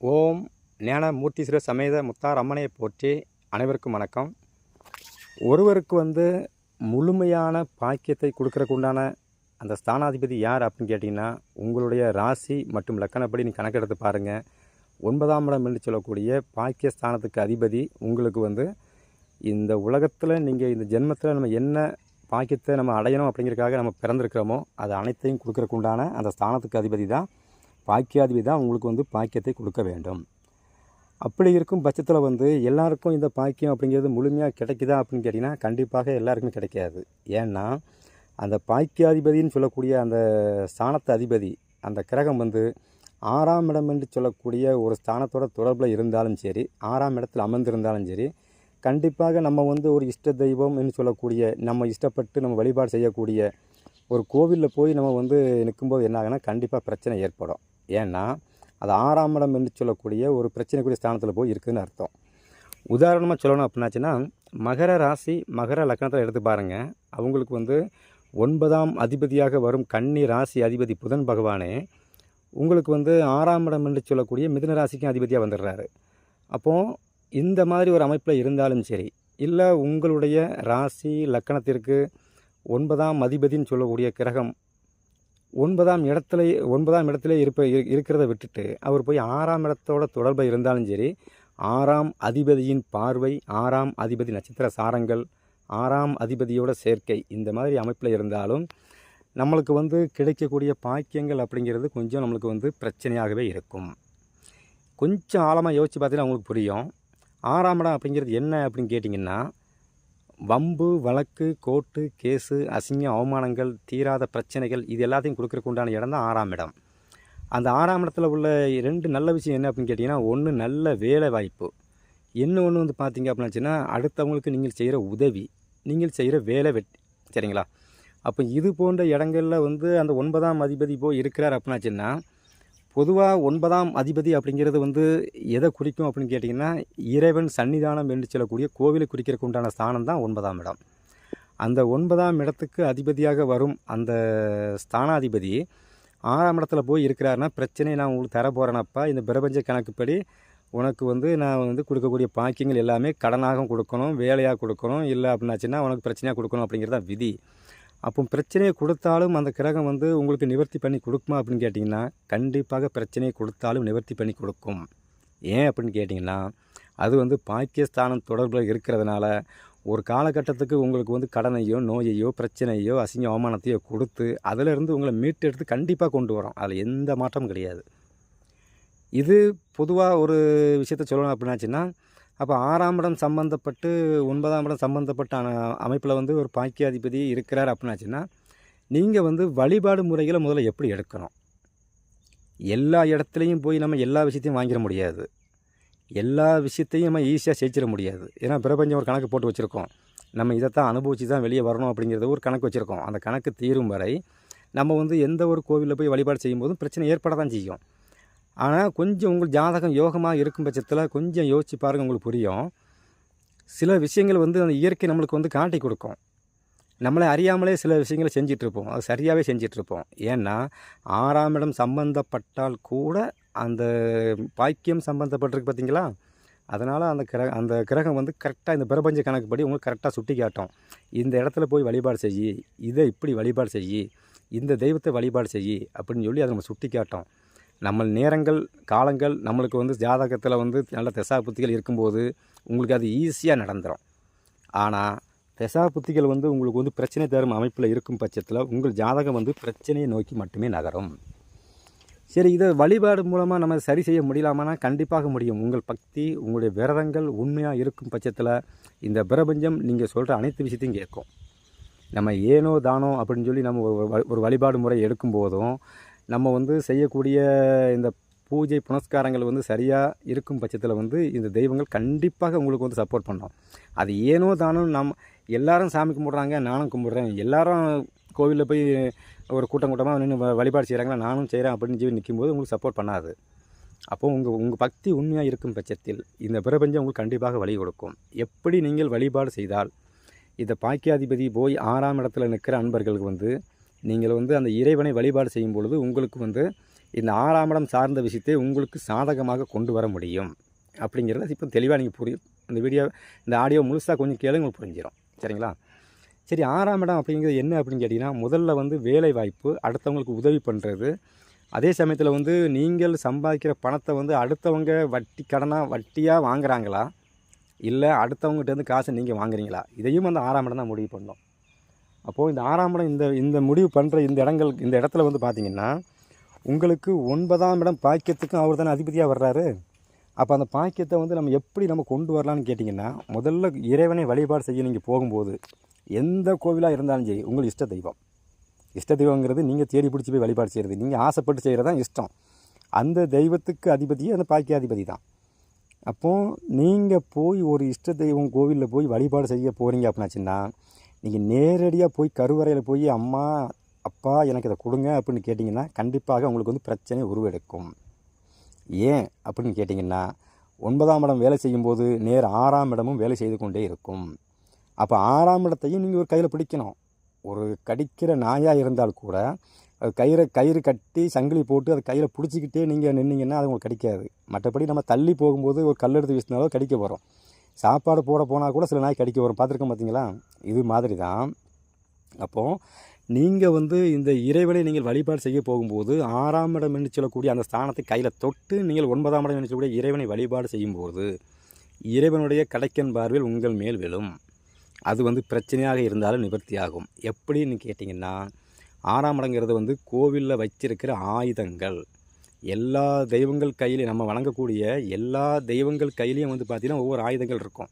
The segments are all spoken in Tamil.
ஓம் ஞான மூர்த்தீஸ்வர சமேத முத்தார் அம்மனையை போற்றி அனைவருக்கும் வணக்கம். ஒருவருக்கு வந்து முழுமையான பாக்கியத்தை கொடுக்கறக்கு உண்டான அந்த ஸ்தானாதிபதி யார் அப்படின்னு கேட்டிங்கன்னா உங்களுடைய ராசி மற்றும் லக்கணப்படி நீ கணக்கெடுத்து பாருங்கள் ஒன்பதாம் இடம் என்று சொல்லக்கூடிய பாக்கிய ஸ்தானத்துக்கு அதிபதி உங்களுக்கு வந்து இந்த உலகத்தில் நீங்கள் இந்த ஜென்மத்தில் நம்ம என்ன பாக்கியத்தை நம்ம அடையணும் அப்படிங்கிறதுக்காக நம்ம பிறந்திருக்கிறோமோ அது அனைத்தையும் கொடுக்கறக்கு உண்டான அந்த ஸ்தானத்துக்கு அதிபதி தான். பாக்கியாதிபதி தான் உங்களுக்கு வந்து பாக்கியத்தை கொடுக்க வேண்டும். அப்படி இருக்கும் பட்சத்தில் வந்து எல்லாருக்கும் இந்த பாக்கியம் அப்படிங்கிறது முழுமையாக கிடைக்குதா அப்படின்னு கேட்டிங்கன்னா கண்டிப்பாக எல்லாருக்கும் கிடைக்காது. ஏன்னா அந்த பாக்கியாதிபதின்னு சொல்லக்கூடிய அந்த ஸ்தானத்து அதிபதி அந்த கிரகம் வந்து ஆறாம் இடம் என்று சொல்லக்கூடிய ஒரு ஸ்தானத்தோட தொடர்பில் இருந்தாலும் சரி ஆறாம் இடத்தில் அமர்ந்திருந்தாலும் சரி கண்டிப்பாக நம்ம வந்து ஒரு இஷ்ட தெய்வம் என்று சொல்லக்கூடிய நம்ம இஷ்டப்பட்டு நம்ம வழிபாடு செய்யக்கூடிய ஒரு கோவிலில் போய் நம்ம வந்து நிற்கும்போது என்ன ஆகுனா கண்டிப்பாக பிரச்சனை ஏற்படும். ஏன்னா அது ஆறாம் இடம் என்று சொல்லக்கூடிய ஒரு பிரச்சனைக்குரிய ஸ்தானத்தில் போய் இருக்குதுன்னு அர்த்தம். உதாரணமாக சொல்லணும் அப்படின்னாச்சுன்னா மகர ராசி மகர லக்னத்தில் எடுத்து பாருங்கள் அவங்களுக்கு வந்து ஒன்பதாம் அதிபதியாக வரும் கன்னி ராசி அதிபதி புதன் பகவானே உங்களுக்கு வந்து ஆறாம் இடம் என்று சொல்லக்கூடிய மிதுன ராசிக்கும் அதிபதியாக வந்துடுறாரு. அப்போது இந்த மாதிரி ஒரு அமைப்பில் இருந்தாலும் சரி இல்லை உங்களுடைய ராசி லக்கணத்திற்கு ஒன்பதாம் அதிபதின்னு சொல்லக்கூடிய கிரகம் ஒன்பதாம் இடத்துல ஒன்பதாம் இடத்துல இருப்ப இரு- இருக்கிறத விட்டுட்டு அவர் போய் ஆறாம் இடத்தோட தொடர்பை இருந்தாலும் சரி ஆறாம் அதிபதியின் பார்வை ஆறாம் அதிபதி நட்சத்திர சாரங்கள் ஆறாம் அதிபதியோட சேர்க்கை இந்த மாதிரி அமைப்பில் இருந்தாலும் நம்மளுக்கு வந்து கிடைக்கக்கூடிய பாக்கியங்கள் அப்படிங்கிறது கொஞ்சம் நம்மளுக்கு வந்து பிரச்சனையாகவே இருக்கும். கொஞ்சம் ஆழமாக யோசித்து பார்த்தீங்கன்னா உங்களுக்கு புரியும். ஆறாம் இடம் அப்படிங்கிறது என்ன அப்படின்னு கேட்டிங்கன்னா வம்பு வழக்கு கோர்ட்டு கேஸு அசிங்கம் அவமானங்கள் தீராத பிரச்சனைகள் இது எல்லாத்தையும் கொடுக்குறக்கு உண்டான இடம் தான் ஆறாம் இடம். அந்த ஆறாம் இடத்துல உள்ள ரெண்டு நல்ல விஷயம் என்ன அப்படின்னு கேட்டிங்கன்னா ஒன்று நல்ல வேலை வாய்ப்பு ஒன்று வந்து பார்த்தீங்க அப்படின்னாச்சுன்னா அடுத்தவங்களுக்கு நீங்கள் செய்கிற உதவி நீங்கள் செய்கிற வேலை வெட்டி சரிங்களா? அப்போ இது போன்ற இடங்களில் வந்து அந்த ஒன்பதாம் அதிபதி போய் இருக்கிறார் அப்படின்னாச்சுன்னா பொதுவாக ஒன்பதாம் அதிபதி அப்படிங்கிறது வந்து எதை குறிக்கும் அப்படின்னு கேட்டிங்கன்னா இறைவன் சன்னிதானம் என்று சொல்லக்கூடிய கோவிலை குறிக்கிறதுக்கு உண்டான ஸ்தானம் தான் ஒன்பதாம் இடம். அந்த ஒன்பதாம் இடத்துக்கு அதிபதியாக வரும் அந்த ஸ்தானாதிபதி ஆறாம் இடத்துல போய் இருக்கிறாருன்னா பிரச்சனை நான் உங்களுக்கு தர போகிறேனப்பா இந்த பிரபஞ்ச கணக்குப்படி உனக்கு வந்து நான் வந்து கொடுக்கக்கூடிய பாக்கியங்கள் எல்லாமே கடனாகவும் கொடுக்கணும் வேலையாக கொடுக்கணும். இல்லை அப்படின்னாச்சுன்னா உனக்கு பிரச்சனையாக கொடுக்கணும் அப்படிங்கிறது தான் விதி. அப்போ பிரச்சனையை கொடுத்தாலும் அந்த கிரகம் வந்து உங்களுக்கு நிவர்த்தி பண்ணி கொடுக்குமா அப்படின்னு கேட்டிங்கன்னா கண்டிப்பாக பிரச்சனையை கொடுத்தாலும் நிவர்த்தி பண்ணி கொடுக்கும். ஏன் அப்படின்னு கேட்டிங்கன்னா அது வந்து பாகிஸ்தானம் தொடர்பில் இருக்கிறதுனால ஒரு காலகட்டத்துக்கு உங்களுக்கு வந்து கடனையோ நோயையோ பிரச்சனையோ அசிங்க அவமானத்தையோ கொடுத்து அதிலிருந்து உங்களை மீட்டெடுத்து கண்டிப்பாக கொண்டு வரும். அதில் எந்த மாற்றமும் கிடையாது. இது பொதுவாக ஒரு விஷயத்த சொல்லணும் அப்படின்னாச்சுன்னா அப்போ ஆறாம் இடம் சம்மந்தப்பட்டு ஒன்பதாம் இடம் சம்மந்தப்பட்ட அமைப்பில் வந்து ஒரு பாக்கியாதிபதி இருக்கிறார் அப்படின்னாச்சுன்னா நீங்கள் வந்து வழிபாடு முறைகளை முதல்ல எப்படி எடுக்கணும்? எல்லா இடத்துலையும் போய் நம்ம எல்லா விஷயத்தையும் வாங்கிட முடியாது. எல்லா விஷயத்தையும் நம்ம ஈஸியாக ஜெயிச்சிட முடியாது. ஏன்னா பிரபஞ்சம் ஒரு கணக்கு போட்டு வச்சுருக்கோம். நம்ம இதைத்தான் அனுபவித்து தான் வெளியே வரணும் அப்படிங்கிறத ஒரு கணக்கு வச்சுருக்கோம். அந்த கணக்கு தீரும் வரை நம்ம வந்து எந்த ஒரு கோவிலில் போய் வழிபாடு செய்யும்போதும் பிரச்சனை ஏற்பட தான் செய்யும். ஆனால் கொஞ்சம் உங்கள் ஜாதகம் யோகமாக இருக்கும் பட்சத்தில் கொஞ்சம் யோசிச்சு பாருங்கள் உங்களுக்கு புரியும். சில விஷயங்கள் வந்து அந்த இயற்கை நம்மளுக்கு வந்து காட்டி கொடுக்கும். நம்மளை அறியாமலே சில விஷயங்களை செஞ்சிட்ருப்போம். அது சரியாகவே செஞ்சிட்ருப்போம். ஏன்னா ஆறாம் இடம் சம்பந்தப்பட்டால் கூட அந்த பாக்கியம் சம்பந்தப்பட்டிருக்கு பார்த்தீங்களா அதனால் அந்த கிரக அந்த கிரகம் வந்து கரெக்டாக இந்த பிரபஞ்ச கணக்குப்படி உங்களுக்கு கரெக்டாக சுட்டி காட்டும். இந்த இடத்துல போய் வழிபாடு செய்யி இதை இப்படி வழிபாடு செய்யி இந்த தெய்வத்தை வழிபாடு செய்யி அப்படின்னு சொல்லி அதை நம்ம சுட்டி காட்டும். நம்ம நேரங்கள் காலங்கள் நம்மளுக்கு வந்து ஜாதகத்தில் வந்து நல்ல திசா புத்திகள் இருக்கும்போது உங்களுக்கு அது ஈஸியாக நடந்துடும் ஆனால் திசா புத்திகள் வந்து உங்களுக்கு வந்து பிரச்சனை தரும் அமைப்பில் இருக்கும் பட்சத்தில் உங்கள் ஜாதகம் வந்து பிரச்சனையை நோக்கி மட்டுமே நகரும். சரி இதை வழிபாடு மூலமாக நம்ம சரி செய்ய முடியலாமானா? கண்டிப்பாக முடியும். உங்கள் பக்தி உங்களுடைய விரதங்கள் உண்மையாக இருக்கும் பட்சத்தில் இந்த பிரபஞ்சம் நீங்கள் சொல்கிற அனைத்து விஷயத்தையும் கேட்கும். நம்ம ஏனோ தானோ அப்படின்னு சொல்லி நம்ம ஒரு வ- ஒரு வழிபாடு முறை எடுக்கும் போதும் நம்ம வந்து செய்யக்கூடிய இந்த பூஜை புனஸ்காரங்கள் வந்து சரியாக இருக்கும் பட்சத்தில் வந்து இந்த தெய்வங்கள் கண்டிப்பாக உங்களுக்கு வந்து சப்போர்ட் பண்ணோம் அது ஏனோ தானோ நம் எல்லாரும் சாமி கும்பிட்றாங்க நானும் கும்பிட்றேன். எல்லாரும் கோவிலில் போய் ஒரு கூட்டம் கூட்டமாக நின்று வழிபாடு செய்கிறாங்களா நானும் செய்கிறேன் அப்படின்னு சொல்லி நிற்கும்போது உங்களுக்கு சப்போர்ட் பண்ணாது. அப்போது உங்கள் உங்கள் பக்தி உண்மையாக இருக்கும் பட்சத்தில் இந்த பிரபஞ்சம் உங்களுக்கு கண்டிப்பாக வழி கொடுக்கும். எப்படி நீங்கள் வழிபாடு செய்தால் இந்த பாக்கியாதிபதி போய் ஆறாம் இடத்துல நிற்கிற அன்பர்களுக்கு வந்து நீங்கள் வந்து அந்த இறைவனை வழிபாடு செய்யும் பொழுது உங்களுக்கு வந்து இந்த ஆறாம் இடம் சார்ந்த விஷயத்தை உங்களுக்கு சாதகமாக கொண்டு வர முடியும். அப்படிங்கிறத இப்போ தெளிவாக நீங்கள் புரியும் இந்த வீடியோ இந்த ஆடியோ முழுசாக கொஞ்சம் கேளுங்க உங்களுக்கு புரிஞ்சிடும் சரிங்களா? சரி ஆறாம் இடம் அப்படிங்கிறது என்ன அப்படின்னு கேட்டிங்கன்னா முதல்ல வந்து வேலை வாய்ப்பு அடுத்தவங்களுக்கு உதவி பண்ணுறது அதே சமயத்தில் வந்து நீங்கள் சம்பாதிக்கிற பணத்தை வந்து அடுத்தவங்க வட்டி கடனாக வட்டியாக வாங்குறாங்களா? இல்லை அடுத்தவங்ககிட்டேருந்து காசை நீங்கள் வாங்குறீங்களா? இதையும் அந்த ஆறாம் இடம் தான் முடிவு பண்ணோம். அப்போது இந்த ஆறாம் இடம் இந்த இந்த முடிவு பண்ணுற இந்த இடங்கள் இந்த இடத்துல வந்து பார்த்திங்கன்னா உங்களுக்கு ஒன்பதாம் இடம் பாக்கியத்துக்கும் அவர் தானே அதிபதியாக வர்றாரு. அப்போ அந்த பாக்கியத்தை வந்து நம்ம எப்படி நம்ம கொண்டு வரலான்னு கேட்டிங்கன்னா முதல்ல இறைவனை வழிபாடு செய்ய நீங்கள் போகும்போது எந்த கோவிலாக இருந்தாலும் சரி உங்களுக்கு இஷ்ட தெய்வம். இஷ்ட தெய்வங்கிறது நீங்கள் தேடி பிடிச்சி போய் வழிபாடு செய்கிறது நீங்கள் ஆசைப்பட்டு செய்கிறது தான் இஷ்டம். அந்த தெய்வத்துக்கு அதிபதியே அந்த பாக்கியாதிபதி தான். அப்போது நீங்கள் போய் ஒரு இஷ்ட தெய்வம் கோவிலில் போய் வழிபாடு செய்ய போகிறீங்க அப்படின்னாச்சுன்னா நீங்கள் நேரடியாக போய் கருவறையில் போய் அம்மா அப்பா எனக்கு இதை கொடுங்க அப்படின்னு கேட்டிங்கன்னா கண்டிப்பாக உங்களுக்கு வந்து பிரச்சனை உருவெடுக்கும். ஏன் அப்படின்னு கேட்டிங்கன்னா ஒன்பதாம் இடம் வேலை செய்யும்போது நேர் ஆறாம் இடமும் வேலை செய்து கொண்டே இருக்கும். அப்போ ஆறாம் இடத்தையும் நீங்கள் ஒரு கையில் பிடிக்கணும். ஒரு கடிக்கிற நாயாக இருந்தால் கூட அது கயிறை கயிறு கட்டி சங்கிலி போட்டு அதை கையில் பிடிச்சிக்கிட்டே நீங்கள் நின்னீங்கன்னா அது உங்களுக்கு கடிக்காது. மற்றபடி நம்ம தள்ளி போகும்போது ஒரு கல் எடுத்து வீசினாலும் கடிக்க போகிறோம் சாப்பாடு போட போனால் கூட சில நாய் கடிக்க வரும். பார்த்துருக்கோம் பார்த்தீங்களா இது மாதிரி தான் அப்போது நீங்கள் வந்து இந்த இறைவனை நீங்கள் வழிபாடு செய்ய போகும்போது ஆறாம் இடம் என்று சொல்லக்கூடிய அந்த ஸ்தானத்தை கையில் தொட்டு நீங்கள் ஒன்பதாம் இடம் என்று சொல்லக்கூடிய இறைவனை வழிபாடு செய்யும்போது இறைவனுடைய கடைக்கன் பார்வையில் உங்கள் மேல் விழும். அது வந்து பிரச்சனையாக இருந்தாலும் நிவர்த்தியாகும். எப்படின்னு கேட்டிங்கன்னா ஆறாம் இடங்கிறது வந்து கோவிலில் வச்சிருக்கிற ஆயுதங்கள். எல்லா தெய்வங்கள் கையிலையும் நம்ம வணங்கக்கூடிய எல்லா தெய்வங்கள் கையிலையும் வந்து பார்த்திங்கன்னா ஒவ்வொரு ஆயுதங்கள் இருக்கும்.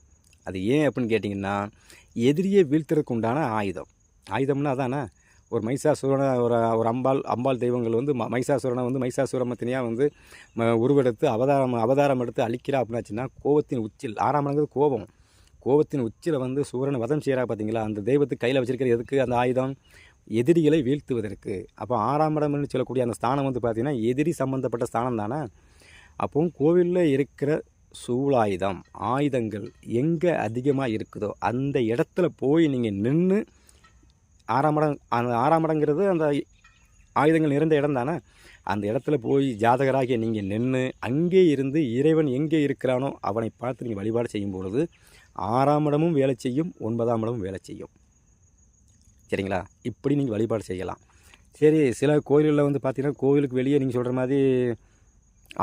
அது ஏன் அப்படின்னு கேட்டிங்கன்னா எதிரியை வீழ்த்துறதுக்கு உண்டான ஆயுதம். ஆயுதம்னா அதானே? ஒரு மைசாசுரனை ஒரு ஒரு அம்பாள் அம்பாள் தெய்வங்கள் வந்து ம- மைசாசுரனை வந்து மைசாசுரமத்தினியாக வந்து ம- உருவெடுத்து அவதாரம் அவதாரம் எடுத்து அழிக்கிறா அப்படின்னாச்சுன்னா கோபத்தின் உச்சில் ஆறாம் கோபம். கோபத்தின் உச்சியில் வந்து சூரனை வதம் செய்கிறா பார்த்தீங்களா? அந்த தெய்வத்துக்கு கையில் வச்சிருக்கிற எதுக்கு அந்த ஆயுதம்? எதிரிகளை வீழ்த்துவதற்கு. அப்போ ஆறாம் இடம்னு சொல்லக்கூடிய அந்த ஸ்தானம் வந்து பார்த்திங்கன்னா எதிரி சம்மந்தப்பட்ட ஸ்தானம் தானே? அப்போவும் கோவிலில் இருக்கிற சூலாயுதம் ஆயுதங்கள் எங்கே அதிகமாக இருக்குதோ அந்த இடத்துல போய் நீங்கள் நின்று ஆறாம் இடம் அந்த ஆறாம் இடங்கிறது அந்த ஆயுதங்கள் நிறைந்த இடம் தானே? அந்த இடத்துல போய் ஜாதகராகிய நீங்கள் நின்று அங்கே இருந்து இறைவன் எங்கே இருக்கிறானோ அவனை பார்த்து நீங்கள் வழிபாடு செய்யும் பொழுது ஆறாம் இடமும் வேலை செய்யும் ஒன்பதாம் இடமும் வேலை செய்யும். சரிங்களா? இப்படி நீங்கள் வழிபாடு செய்யலாம். சரி சில கோயில்களில் வந்து பார்த்திங்கன்னா கோவிலுக்கு வெளியே நீங்கள் சொல்கிற மாதிரி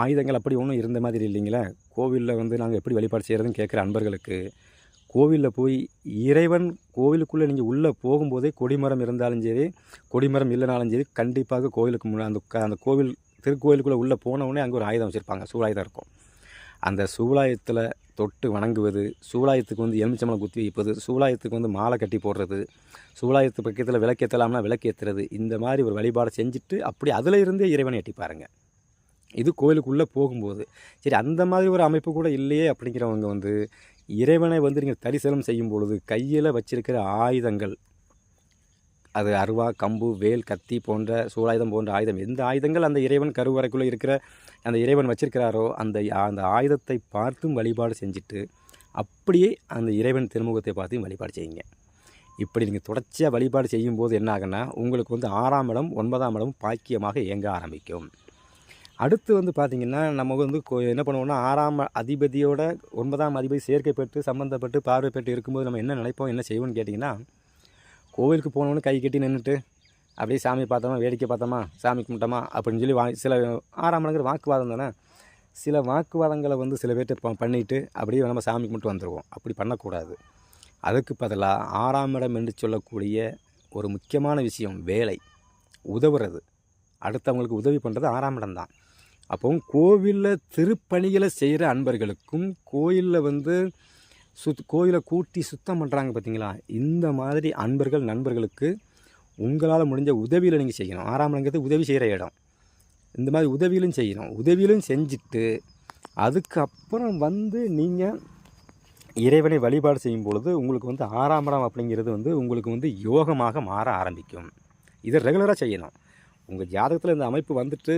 ஆயுதங்கள் அப்படி ஒன்றும் இருந்த மாதிரி இல்லைங்களே? கோவிலில் வந்து நாங்கள் எப்படி வழிபாடு செய்கிறதுன்னு கேட்குற அன்பர்களுக்கு கோவிலில் போய் இறைவன் கோவிலுக்குள்ளே நீங்கள் உள்ளே போகும்போதே கொடிமரம் இருந்தாலும் சரி கொடிமரம் இல்லைனாலும் சரி கண்டிப்பாக கோவிலுக்கு முன்னாடி அந்த அந்த கோவில் திருக்கோயிலுக்குள்ளே உள்ளே போனவுடனே அங்கே ஒரு ஆயுதம் வச்சுருப்பாங்க. சூழாயுதம் இருக்கும். அந்த சூலாயத்தில் தொட்டு வணங்குவது சூலாயத்துக்கு வந்து எலுமிச்சம்பளம் குத்தி வைப்பது சூலாயத்துக்கு வந்து மாலை கட்டி போடுறது சூலாயத்து பக்கத்தில் விளக்கேற்றலாம்னா விளக்கேற்றுறது இந்த மாதிரி ஒரு வழிபாடை செஞ்சுட்டு அப்படி அதில் இருந்தே இறைவனை எட்டி பாருங்கள் இது கோயிலுக்குள்ளே போகும்போது சரி அந்த மாதிரி ஒரு அமைப்பு கூட இல்லையே அப்படிங்கிறவங்க வந்து இறைவனை வந்து நீங்கள் தரிசனம் செய்யும் பொழுது கையில் வச்சிருக்கிற ஆயுதங்கள் அது அருவா கம்பு வேல் கத்தி போன்ற சூழாயுதம் போன்ற ஆயுதம். எந்த ஆயுதங்கள் அந்த இறைவன் கருவறைக்குள்ளே இருக்கிற அந்த இறைவன் வச்சிருக்கிறாரோ அந்த அந்த ஆயுதத்தை பார்த்தும் வழிபாடு செஞ்சுட்டு அப்படியே அந்த இறைவன் திருமுகத்தை பார்த்தும் வழிபாடு செய்யுங்க. இப்படி நீங்கள் தொடர்ச்சியாக வழிபாடு செய்யும்போது என்ன ஆகுன்னா உங்களுக்கு வந்து ஆறாம் இடம் ஒன்பதாம் இடம் பாக்கியமாக இயங்க ஆரம்பிக்கும். அடுத்து வந்து பார்த்திங்கன்னா நம்ம வந்து கோ- என்ன பண்ணுவோம்னா ஆறாம் அதிபதியோட ஒன்பதாம் அதிபதி சேர்க்கை பெற்று சம்மந்தப்பட்டு பார்வை பெற்று இருக்கும்போது நம்ம என்ன நினைப்போம் என்ன செய்வோம்னு கேட்டிங்கன்னா கோவிலுக்கு போனோன்னு கை கட்டி நின்றுட்டு அப்படியே சாமி பார்த்தோமா வேடிக்கை பார்த்தோமா சாமி கும்பிட்டோமா அப்படின்னு சொல்லி வா சில ஆறாம் இடங்கிற வாக்குவாதம் தானே? சில வாக்குவாதங்களை வந்து சில பேர்கிட்ட பண்ணிவிட்டு பண்ணிட்டு அப்படியே நம்ம சாமி கும்பிட்டு வந்துடுவோம் அப்படி பண்ணக்கூடாது. அதுக்கு பதிலாக ஆறாம் இடம் என்று சொல்லக்கூடிய ஒரு முக்கியமான விஷயம் வேலை. உதவுறது. அடுத்தவங்களுக்கு உதவி பண்ணுறது ஆறாம் இடம் தான். அப்போ கோவிலில் திருப்பணிகளை செய்கிற அன்பர்களுக்கும் கோயிலில் வந்து சுத் கோயிலை கூட்டி சுத்தம் பண்ணுறாங்க பார்த்தீங்களா இந்த மாதிரி அன்பர்கள் நண்பர்களுக்கு உங்களால் முடிஞ்ச உதவியில் நீங்கள் செய்யணும். ஆறாம் இடங்கிறது உதவி செய்கிற இடம். இந்த மாதிரி உதவியிலும் செய்யணும். உதவியிலும் செஞ்சுட்டு அதுக்கப்புறம் வந்து நீங்கள் இறைவனை வழிபாடு செய்யும் பொழுது உங்களுக்கு வந்து ஆறாம் இடம் அப்படிங்கிறது வந்து உங்களுக்கு வந்து யோகமாக மாற ஆரம்பிக்கும். இதை ரெகுலராக செய்யணும். உங்கள் ஜாதகத்தில் இந்த அமைப்பு வந்துட்டு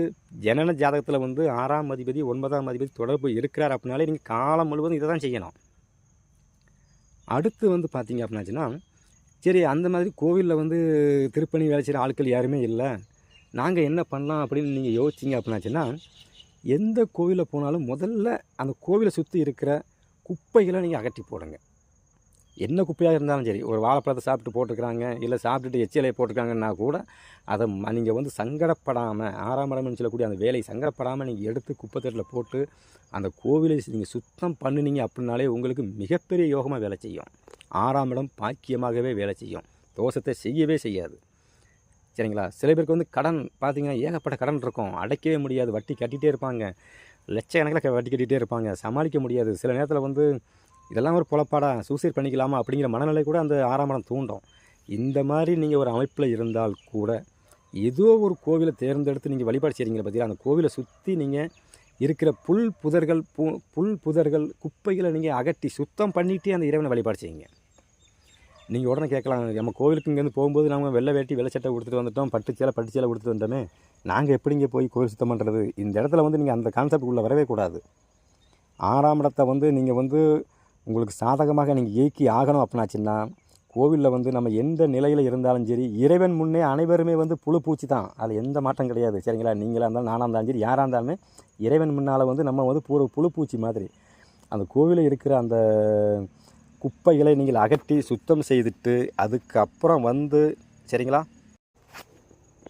ஜனன ஜாதகத்தில் வந்து ஆறாம் அதிபதி ஒன்பதாம் அதிபதி தொடர்பு இருக்கிறார் அப்படின்னாலே நீங்கள் காலம் முழுவதும் இதை தான் செய்யணும். அடுத்து வந்து பார்த்திங்க அப்படின்னாச்சுன்னா சரி அந்த மாதிரி கோவிலில் வந்து திருப்பணி வேலை செய்கிற ஆட்கள் யாருமே இல்லை. நாங்கள் என்ன பண்ணலாம் அப்படின்னு நீங்கள் யோசிச்சிங்க அப்படின்னாச்சுன்னா எந்த கோவிலில் போனாலும் முதல்ல அந்த கோவிலை சுற்றி இருக்கிற குப்பைகளை நீங்கள் அகற்றி போடுங்க. என்ன குப்பையாக இருந்தாலும் சரி ஒரு வாழைப்பழத்தை சாப்பிட்டு போட்டிருக்கிறாங்க இல்லை சாப்பிட்டுட்டு எச்சிலையை போட்டிருக்காங்கன்னா கூட அதை நீங்கள் வந்து சங்கடப்படாமல் ஆறாம் இடம்னு சொல்லக்கூடிய அந்த வேலையை சங்கடப்படாமல் நீங்கள் எடுத்து குப்பைத்தட்டில் போட்டு அந்த கோவிலை நீங்கள் சுத்தம் பண்ணினீங்க அப்படின்னாலே உங்களுக்கு மிகப்பெரிய யோகமாக வேலை செய்யும். ஆறாம் இடம் பாக்கியமாகவே வேலை செய்யும். தோஷத்தை செய்யவே செய்யாது. சரிங்களா? சில பேருக்கு வந்து கடன் பார்த்தீங்கன்னா ஏகப்பட்ட கடன் இருக்கும். அடைக்கவே முடியாது. வட்டி கட்டிகிட்டே இருப்பாங்க. லட்சக்கணக்கில் வட்டி கட்டிகிட்டே இருப்பாங்க. சமாளிக்க முடியாது. சில நேரத்தில் வந்து இதெல்லாம் ஒரு பொழப்பாடா சூசைட் பண்ணிக்கலாமா அப்படிங்கிற மனநிலை கூட அந்த ஆறாம் இடம் தூண்டும். இந்த மாதிரி நீங்கள் ஒரு அமைப்பில் இருந்தால் கூட ஏதோ ஒரு கோவிலை தேர்ந்தெடுத்து நீங்கள் வழிபாடு செய்கிறீங்க பார்த்தீங்களா அந்த கோவிலை சுற்றி நீங்கள் இருக்கிற புல் புதர்கள் பு புல் புதர்கள் குப்பைகளை நீங்கள் அகட்டி சுத்தம் பண்ணிகிட்டே அந்த இறைவனை வழிபாடு செய்யுங்க. நீங்கள் உடனே கேட்கலாம் நம்ம கோவிலுக்கு இங்கேருந்து போகும்போது நம்ம வெள்ளை வேட்டி வெள்ளை சட்டை கொடுத்துட்டு வந்துட்டோம் பட்டு சேலை பட்டு சேலை கொடுத்துட்டு வந்துட்டோமே நாங்கள் எப்படி இங்கே போய் கோவில் சுத்தம் பண்ணுறது இந்த இடத்துல வந்து நீங்கள் அந்த கான்செப்ட் உள்ளே வரவே கூடாது. ஆறாம் இடத்தை வந்து நீங்கள் வந்து உங்களுக்கு சாதகமாக நீங்கள் இயக்கி ஆகணும் அப்படின்னாச்சுன்னா கோவிலில் வந்து நம்ம எந்த நிலையில் இருந்தாலும் சரி இறைவன் முன்னே அனைவருமே வந்து புழு பூச்சி தான். அது எந்த மாற்றம் கிடையாது. சரிங்களா? நீங்களாக இருந்தாலும் நானாக இருந்தாலும் சரி யாராக இருந்தாலுமே இறைவன் முன்னால் வந்து நம்ம வந்து பூர புழு பூச்சி மாதிரி. அந்த கோவிலில் இருக்கிற அந்த குப்பைகளை நீங்கள் அகற்றி சுத்தம் செய்துட்டு அதுக்கப்புறம் வந்து சரிங்களா?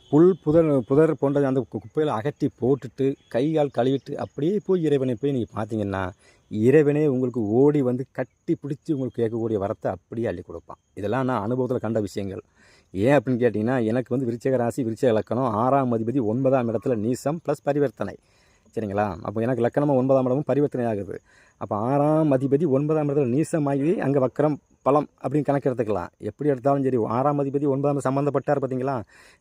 புல் புதர் புதர் போன்ற அந்த குப்பையில் குப்பைகளை அகற்றி போட்டுட்டு கை கால் கழுவிட்டு அப்படியே போய் இறைவனை போய் நீங்கள் பார்த்தீங்கன்னா இறைவனே உங்களுக்கு ஓடி வந்து கட்டி பிடிச்சி உங்களுக்கு கேட்கக்கூடிய வரத்தை அப்படியே அள்ளி கொடுப்பான். இதெல்லாம் நான் அனுபவத்தில் கண்ட விஷயங்கள். ஏன் அப்படின்னு கேட்டிங்கன்னா எனக்கு வந்து விருச்சக ராசி விருச்சக லக்கணம் ஆறாம் அதிபதி ஒன்பதாம் இடத்துல நீசம் ப்ளஸ் பரிவர்த்தனை. சரிங்களா? அப்போ எனக்கு லக்கணமாக ஒன்பதாம் இடமும் பரிவர்த்தனை ஆகுது. அப்போ ஆறாம் அதிபதி ஒன்பதாம் இடத்துல நீசமாகி அங்கே வக்கரம் பலம் அப்படின்னு கணக்கு எடுத்துக்கலாம் எப்படி எடுத்தாலும் சரி ஆறாம் அதிபதி ஒன்பதாம் சம்மந்தப்பட்டார் பார்த்தீங்களா?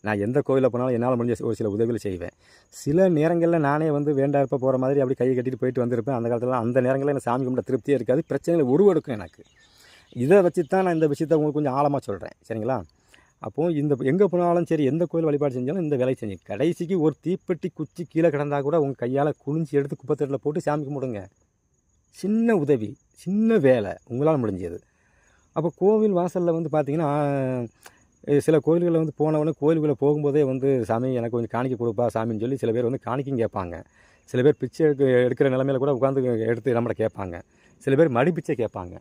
நான் எந்த கோயிலில் போனாலும் என்னால் முடிஞ்ச ஒரு சில உதவிகள் செய்வேன். சில நேரங்களில் நானே வந்து வேண்டாப்ப போகிற மாதிரி அப்படி கையை கட்டிட்டு போயிட்டு வந்திருப்பேன். அந்த காலத்தில் அந்த நேரங்களில் எனக்கு சாமி கும்பிட திருப்தியாக இருக்காது. பிரச்சனைகள் உருவெடுக்கும் எனக்கு. இதை வச்சு தான் நான் இந்த விஷயத்தை உங்களுக்கு கொஞ்சம் ஆழமாக சொல்கிறேன் சரிங்களா? அப்போது இந்த எங்கே போனாலும் சரி எந்த கோயில் வழிபாடு செஞ்சாலும் இந்த வேலையை செஞ்சு. கடைசிக்கு ஒரு தீப்பெட்டி குச்சி கீழே கிடந்தால் கூட உங்கள் கையால் குனிஞ்சு எடுத்து குப்பத்தட்டில் போட்டு சாமி கும்பிடுங்க. சின்ன உதவி சின்ன வேலை உங்களால் முடிஞ்சது. அப்போ கோவில் வாசலில் வந்து பார்த்தீங்கன்னா சில கோயில்களில் வந்து போனவொடனே கோயிலுக்குள்ளே போகும்போதே வந்து சாமி எனக்கு கொஞ்சம் காணிக்கை கொடுப்பா சாமின்னு சொல்லி சில பேர் வந்து காணிக்கும் கேட்பாங்க. சில பேர் பிச்சை எடுக்க எடுக்கிற நிலமையில கூட உட்காந்து எடுத்து நம்மளை கேட்பாங்க. சில பேர் மடி பிச்சை கேட்பாங்க.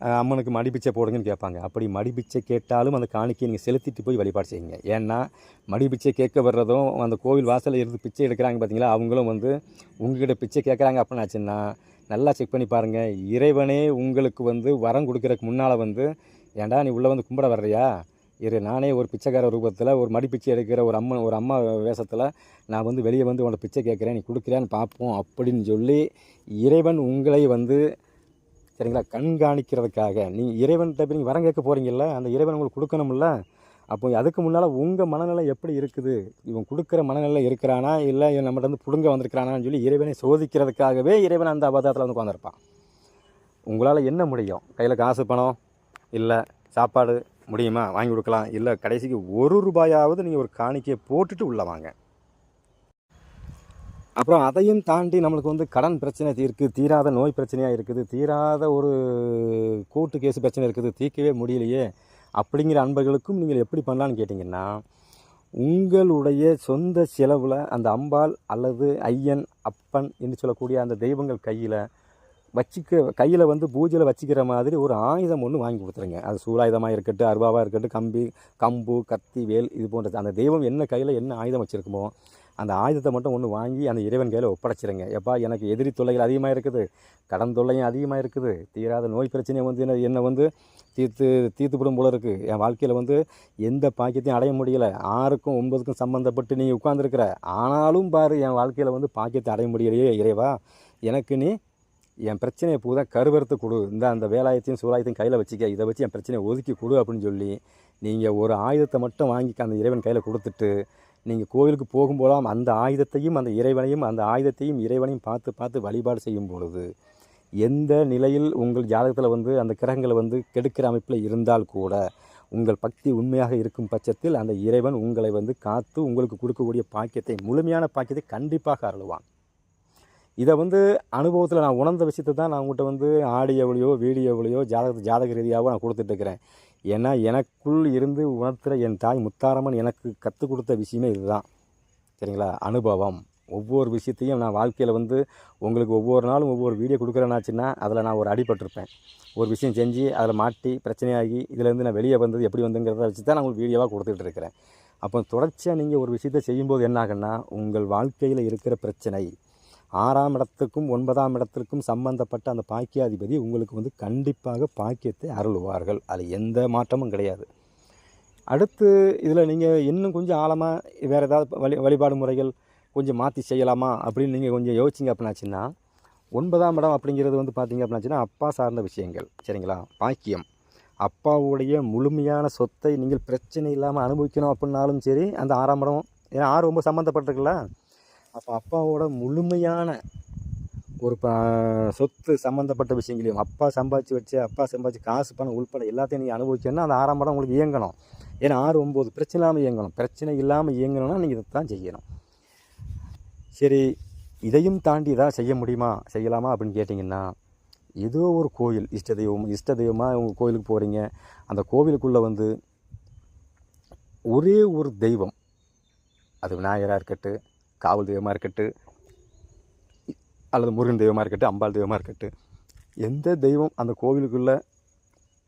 அம்மனுக்கு மடி பிச்சை போடுங்கன்னு கேட்பாங்க. அப்படி மடி பிச்சை கேட்டாலும் அந்த காணிக்கையை நீங்கள் செலுத்திட்டு போய் வழிபாடு செய்யுங்க. ஏன்னா மடி பிச்சை கேட்க வர்றதும் அந்த கோவில் வாசலில் இருந்து பிச்சை எடுக்கிறாங்க பார்த்தீங்களா அவங்களும் வந்து உங்ககிட்ட பிச்சை கேட்குறாங்க அப்படின்னாச்சுன்னா நல்லா செக் பண்ணி பாருங்கள் இறைவனே உங்களுக்கு வந்து வரம் கொடுக்குறக்கு முன்னால் வந்து ஏண்டா நீ உள்ளே வந்து கும்பிட வர்றியா? இரு நானே ஒரு பிச்சைக்கார ரூபத்தில் ஒரு மடி பிச்சை எடுக்கிற ஒரு அம்மன் ஒரு அம்மா வேஷத்தில் நான் வந்து வெளியே வந்து உன்னை பிச்சை கேட்குறேன் நீ கொடுக்குறியான்னு பார்ப்போம் அப்படின்னு சொல்லி இறைவன் உங்களை வந்து சரிங்களா கண்காணிக்கிறதுக்காக. நீ இறைவன் தப்பி நீங்கள் வரம் கேட்க போகிறீங்கல்ல அந்த இறைவன் உங்களுக்கு கொடுக்கணும்ல அப்போ அதுக்கு முன்னால் உங்கள் மனநிலை எப்படி இருக்குது? இவன் கொடுக்குற மனநிலை இருக்கிறானா? இல்லை இவன் நம்மகிட்ட வந்து பிடுங்க வந்திருக்கிறானான்னு சொல்லி இறைவனை சோதிக்கிறதுக்காகவே இறைவன் அந்த அவதாரத்தில் வந்து உட்காந்துருப்பான் உங்களால் என்ன முடியும்? கையில் காசு பணம் இல்லை சாப்பாடு முடியுமா? வாங்கி கொடுக்கலாம். இல்லை கடைசிக்கு ஒரு ரூபாயாவது நீங்கள் ஒரு காணிக்கையை போட்டுட்டு உள்ளே வாங்க. அப்புறம் அதையும் தாண்டி நம்மளுக்கு வந்து கடன் பிரச்சனை தீர்க்கு தீராத நோய் பிரச்சனையாக இருக்குது. தீராத ஒரு கோர்ட்டு கேஸ் பிரச்சனை இருக்குது. தீர்க்கவே முடியலையே. அப்படிங்கிற அன்பர்களுக்கும் நீங்கள் எப்படி பண்ணலான்னு கேட்டிங்கன்னா உங்களுடைய சொந்த செலவில் அந்த அம்பாள் அல்லது ஐயன் அப்பன் என்று சொல்லக்கூடிய அந்த தெய்வங்கள் கையில் வச்சிக்க கையில் வந்து பூஜையில் வச்சுக்கிற மாதிரி ஒரு ஆயுதம் ஒன்று வாங்கி கொடுத்துருங்க. அது சூலாயுதமாக இருக்கட்டும் அருவாவாக இருக்கட்டும் கம்பி கம்பு கத்தி வேல் இது போன்றது அந்த தெய்வம் என்ன கையில் என்ன ஆயுதம் வச்சுருக்குமோ அந்த ஆயுதத்தை மட்டும் ஒன்று வாங்கி அந்த இறைவன் கையில் ஒப்படைச்சிருங்க. எப்பா எனக்கு எதிரி தொல்லைகள் அதிகமாக இருக்குது கடன் தொல்லையும் அதிகமாக இருக்குது தீராத நோய் பிரச்சனையை வந்து என்ன என்னை வந்து தீர்த்து தீர்த்துப்படும் போல இருக்குது என் வாழ்க்கையில் வந்து எந்த பாக்கியத்தையும் அடைய முடியல. ஆறுக்கும் ஒன்பதுக்கும் சம்மந்தப்பட்டு நீ உட்காந்துருக்கிற ஆனாலும் பாரு என் வாழ்க்கையில் வந்து பாக்கியத்தை அடைய முடியலையே இறைவா. எனக்கு நீ என் பிரச்சனையை பூதா கருவறுத்து கொடு. இந்த அந்த வேலாயத்தையும் சூலாயத்தையும் கையில் வச்சுக்க. இதை வச்சு என் பிரச்சனையை ஒதுக்கி கொடு அப்படின்னு சொல்லி நீங்கள் ஒரு ஆயுதத்தை மட்டும் வாங்கி அந்த இறைவன் கையில் கொடுத்துட்டு நீங்கள் கோவிலுக்கு போகும்போதெல்லாம் அந்த ஆயுதத்தையும் அந்த இறைவனையும் அந்த ஆயுதத்தையும் இறைவனையும் பார்த்து பார்த்து வழிபாடு செய்யும் பொழுது எந்த நிலையில் உங்கள் ஜாதகத்தில் வந்து அந்த கிரகங்களை வந்து கெடுக்கிற அமைப்பில் இருந்தால் கூட உங்கள் பக்தி உண்மையாக இருக்கும் பட்சத்தில் அந்த இறைவன் உங்களை வந்து காத்து உங்களுக்கு கொடுக்கக்கூடிய பாக்கியத்தை முழுமையான பாக்கியத்தை கண்டிப்பாக அருளுவான். இதை வந்து அனுபவத்தில் நான் உணர்ந்த விஷயத்தை தான் நான் உங்கள்கிட்ட வந்து ஆடியோவிலையோ வீடியோவிலையோ ஜாதக ஜாதக ரீதியாகவோ நான் கொடுத்துட்ருக்கிறேன். ஏன்னா எனக்குள் இருந்து உணர்த்துகிற என் தாய் முத்தாரம்மன் எனக்கு கற்றுக் கொடுத்த விஷயமே இதுதான். சரிங்களா? அனுபவம். ஒவ்வொரு விஷயத்தையும் நான் வாழ்க்கையில் வந்து உங்களுக்கு ஒவ்வொரு நாளும் ஒவ்வொரு வீடியோ கொடுக்குறேன்னாச்சுன்னா அதில் நான் ஒரு அடிபட்டிருப்பேன். ஒரு விஷயம் செஞ்சு அதில் மாட்டி பிரச்சனையாகி இதுலேருந்து நான் வெளியே வந்தது எப்படி வந்துங்கிறத வச்சு தான் நான் உங்களுக்கு வீடியோவாக கொடுத்துட்டு இருக்கிறேன் அப்போ தொடர்ச்சியாக நீங்கள் ஒரு விஷயத்தை செய்யும்போது என்னாகன்னா உங்கள் வாழ்க்கையில் இருக்கிற பிரச்சனை ஆறாம் இடத்துக்கும் ஒன்பதாம் இடத்திற்கும் சம்பந்தப்பட்ட அந்த பாக்கியாதிபதி உங்களுக்கு வந்து கண்டிப்பாக பாக்கியத்தை அருளுவார்கள். அதில் எந்த மாற்றமும் கிடையாது. அடுத்து இதில் நீங்கள் இன்னும் கொஞ்சம் ஆழமாக வேறு ஏதாவது வழி வழிபாடு முறைகள் கொஞ்சம் மாற்றி செய்யலாமா அப்படின்னு நீங்கள் கொஞ்சம் யோசிச்சிங்க அப்படின்னாச்சுன்னா ஒன்பதாம் இடம் அப்படிங்கிறது வந்து பார்த்தீங்க அப்படின்னாச்சுன்னா அப்பா சார்ந்த விஷயங்கள். சரிங்களா? பாக்கியம். அப்பாவுடைய முழுமையான சொத்தை நீங்கள் பிரச்சனை இல்லாமல் அனுபவிக்கணும் அப்படின்னாலும் சரி அந்த ஆறாம் இடம் ஏன்னா ஆறு ரொம்ப சம்மந்தப்பட்டிருக்குல்ல அப்போ அப்பாவோட முழுமையான ஒரு ப சொத்து சம்மந்தப்பட்ட விஷயங்களையும் அப்பா சம்பாதிச்சு வச்சு அப்பா சம்பாதிச்சு காசு பணம் உள்பட எல்லாத்தையும் நீங்கள் அனுபவிக்கணும்னா அந்த ஆறாம் உங்களுக்கு இயங்கணும். ஏன்னா ஆறு ஒம்பது பிரச்சனை இல்லாமல் இயங்கணும். பிரச்சனை இல்லாமல் இயங்கணும்னா நீங்கள் இதை தான் செய்யணும். சரி இதையும் தாண்டி இதாக செய்ய முடியுமா? செய்யலாமா அப்படின்னு கேட்டிங்கன்னா ஏதோ ஒரு கோயில் இஷ்ட தெய்வம் இஷ்ட தெய்வமாக உங்கள் கோயிலுக்கு போகிறீங்க அந்த கோவிலுக்குள்ளே வந்து ஒரே ஒரு தெய்வம் அது விநாயகராக இருக்கட்டும் காவல் தெய்வமாக இருக்கட்டும் அல்லது முருகன் தெய்வமாக இருக்கட்டும் அம்பாள் தெய்வமாக இருக்கட்டும் எந்த தெய்வம் அந்த கோவிலுக்குள்ளே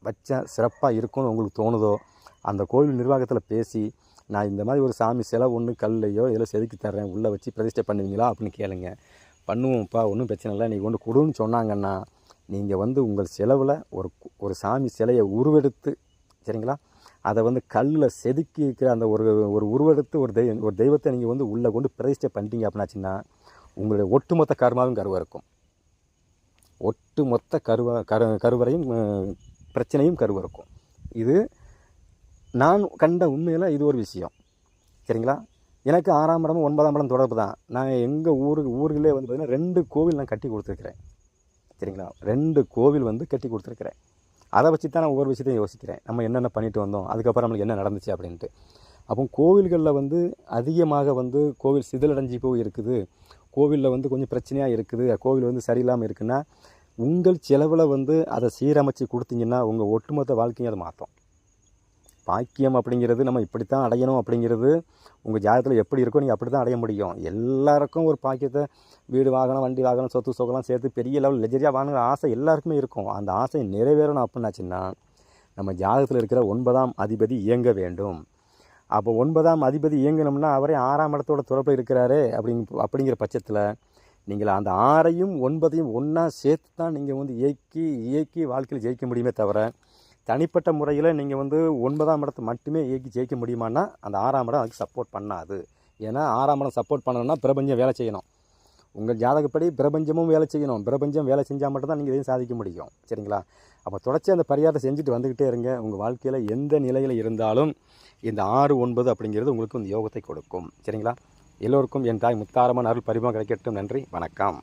வச்சா சிறப்பாக இருக்கும்னு உங்களுக்கு தோணுதோ அந்த கோவில் நிர்வாகத்தில் பேசி நான் இந்த மாதிரி ஒரு சாமி சிலை ஒன்று கல்லையோ இதில் செதுக்கி தர்றேன் உள்ளே வச்சு பிரதிஷ்டை பண்ணுவீங்களா? அப்படின்னு கேளுங்க. பண்ணுவோம்ப்பா ஒன்றும் பிரச்சனை இல்லை நீங்கள் கொண்டு கொடுன்னு சொன்னாங்கன்னா நீங்கள் வந்து உங்கள் செலவில் ஒரு ஒரு சாமி சிலையை உருவெடுத்து சரிங்களா அதை வந்து கல்லில் செதுக்கி இருக்கிற அந்த ஒரு ஒரு உருவெடுத்து ஒரு தெய்வம் ஒரு தெய்வத்தை நீங்கள் வந்து உள்ளே கொண்டு பிரதிஷ்டை பண்ணிட்டீங்க அப்படின்னாச்சுன்னா உங்களுடைய ஒட்டுமொத்த கருமாவும் கருவாக இருக்கும். ஒட்டுமொத்த கருவா கரு கருவறையும் பிரச்சனையும் கருவாக இருக்கும். இது நான் கண்ட உண்மையில் இது ஒரு விஷயம். சரிங்களா? எனக்கு ஆறாம் இடமும் ஒன்பதாம் இடம் தொடர்பு தான். நான் எங்கள் ஊருக்கு ஊர்களே வந்து பார்த்திங்கன்னா ரெண்டு கோவில் நான் கட்டி கொடுத்துருக்குறேன். சரிங்களா? ரெண்டு கோவில் வந்து கட்டி கொடுத்துருக்குறேன். அதை வச்சு தான் நான் ஒவ்வொரு விஷயத்தையும் யோசிக்கிறேன். நம்ம என்னென்ன பண்ணிட்டு வந்தோம் அதுக்கப்புறம் நம்மளுக்கு என்ன நடந்துச்சு அப்படின்ட்டு. அப்போ கோவில்களில் வந்து அதிகமாக வந்து கோவில் சிதலடைஞ்சி போய் இருக்குது. கோவிலில் வந்து கொஞ்சம் பிரச்சனையாக இருக்குது. கோவில் வந்து சரியில்லாமல் இருக்குன்னா உங்கள் செலவில் வந்து அதை சீரமைச்சு கொடுத்தீங்கன்னா உங்கள் ஒட்டுமொத்த வாழ்க்கையும் அதை மாற்றும். பாக்கியம் அப்படிங்கிறது நம்ம இப்படித்தான் அடையணும் அப்படிங்கிறது உங்கள் ஜாதகத்தில் எப்படி இருக்கோ நீங்கள் அப்படி தான் அடைய முடியும். எல்லாருக்கும் ஒரு பாக்கியத்தை வீடு வாகனம் வண்டி வாகனம் சொத்து சொகலாம் சேர்த்து பெரிய லெவல் லெஜரியாக வாங்குற ஆசை எல்லாருக்குமே இருக்கும். அந்த ஆசை நிறைவேறணும் அப்படின்னாச்சுன்னா நம்ம ஜாதகத்தில் இருக்கிற ஒன்பதாம் அதிபதி இயங்க வேண்டும். அப்போ ஒன்பதாம் அதிபதி இயங்கணும்னா அவரே ஆறாம் இடத்தோட தொடர்பில் இருக்கிறாரு அப்படிங்க அப்படிங்கிற பட்சத்தில் நீங்கள் அந்த ஆறையும் ஒன்பதையும் ஒன்றா சேர்த்து தான் நீங்கள் வந்து இயக்கி இயக்கி வாழ்க்கையில் ஜெயிக்க முடியுமே தவிர தனிப்பட்ட முறையில் நீங்கள் வந்து ஒன்பதாம் இடத்தை மட்டுமே இயக்கி ஜெயிக்க முடியுமான்னா அந்த ஆறாம் இடம் அதுக்கு சப்போர்ட் பண்ணாது. ஏன்னா ஆறாம் இடம் சப்போர்ட் பண்ணணும்னா பிரபஞ்சம் வேலை செய்யணும். உங்கள் ஜாதகப்படி பிரபஞ்சமும் வேலை செய்யணும். பிரபஞ்சம் வேலை செஞ்சால் மட்டும்தான் நீங்கள் இதையும் சாதிக்க முடியும். சரிங்களா? அப்போ தொடர்ச்சி அந்த பரிகாரத்தை செஞ்சுட்டு வந்துக்கிட்டே இருங்க. உங்கள் வாழ்க்கையில் எந்த நிலையில் இருந்தாலும் இந்த ஆறு ஒன்பது அப்படிங்கிறது உங்களுக்கு இந்த யோகத்தை கொடுக்கும். சரிங்களா? எல்லோருக்கும் என் தாய் முத்தாரமான அருள் பரிமா கிடைக்கட்டும். நன்றி. வணக்கம்.